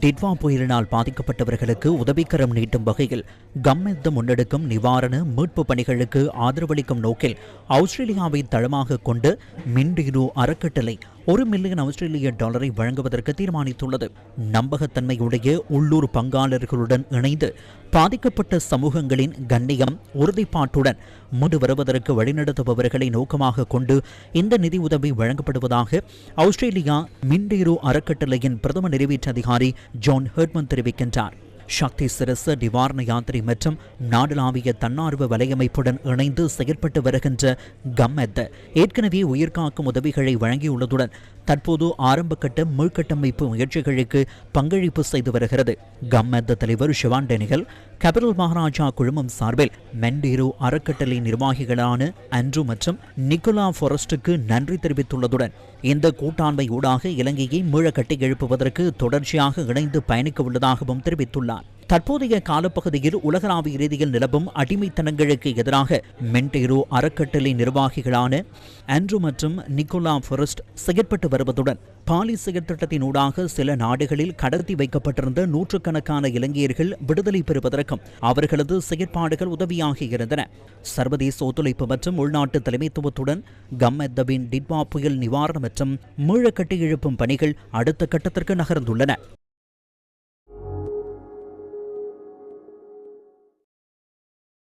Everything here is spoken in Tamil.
டிட்வா புயலினால் பாதிக்கப்பட்டவர்களுக்கு உதவிக்கரம் நீட்டும் வகையில் கம்மெத்த முன்னெடுக்கும் நிவாரண மீட்பு பணிகளுக்கு ஆதரவளிக்கும் நோக்கில் ஆஸ்திரேலியாவை தளமாக கொண்டு மின்டீரு அறக்கட்டளை ஒரு மில்லியன் ஆஸ்திரேலிய டாலரை வழங்குவதற்கு தீர்மானித்துள்ளது. நம்பகத்தன்மையுடைய உள்ளூர் பங்காளர்களுடன் இணைந்து பாதிக்கப்பட்ட சமூகங்களின் கண்ணியம் உறுதிப்பாட்டுடன் முன் வருவதற்கு வழிநடத்துபவர்களை நோக்கமாக கொண்டு இந்த நிதி உதவி வழங்கப்படுவதாக ஆஸ்திரேலியா மின்டீரோ அறக்கட்டளையின் பிரதம நிறைவேற்று அதிகாரி ஜான் ஹெர்மன் தெரிவிக்கின்றார். சக்தி சிரச நிவாரண யாத்திரை மற்றும் நாடளாவிய தன்னார்வ வலையமைப்புடன் இணைந்து செயற்பட்டு வருகின்ற கம்மெத் ஏற்கனவே உயிர்காக்கும் உதவிகளை வழங்கியுள்ளதுடன் தற்போது ஆரம்பகட்ட மீள்கட்டமைப்பு முயற்சிகளுக்கு பங்களிப்பு செய்து வருகிறது. கம்மெத்த தலைவர் ஷிவான் டெனிகல் கபிரல் மகாராஜா குழுமம் சார்பில் மெண்டீரோ அறக்கட்டளை நிர்வாகிகளான அன்ட்ரு மற்றும் நிக்கோலா ஃபாரஸ்டுக்கு நன்றி தெரிவித்துள்ளதுடன் இந்த கூட்டாண்மை ஊடாக இலங்கையை மீள கட்டி எழுப்புவதற்கு தொடர்ச்சியாக இணைந்து பயணிக்க உள்ளதாகவும் தெரிவித்துள்ளார். தற்போதைய காலப்பகுதியில் உலகளாவிய ரீதியில் நிலவும் அடிமைத்தனங்களுக்கு எதிராக மென்டேரோ அறக்கட்டளை நிர்வாகிகளான ஆண்ட்ரூ மற்றும் நிக்கோலா ஃபாரஸ்ட் செயற்பட்டு வருவதுடன் பாலி செயற்திட்டத்தினூடாக சில நாடுகளில் கடத்தி வைக்கப்பட்டிருந்த நூற்றுக்கணக்கான இலங்கையர்கள் விடுதலை பெறுவதற்கும் அவர்களது செயற்பாடுகள் உதவியாக இருந்தன. சர்வதேச ஒத்துழைப்பு மற்றும் உள்நாட்டு தலைமைத்துவத்துடன் கம்மெத்தபின் டிட்வா புயல் நிவாரணம் மற்றும் மீழக்கட்டி எழுப்பும் பணிகள் அடுத்த கட்டத்திற்கு நகர்ந்துள்ளன.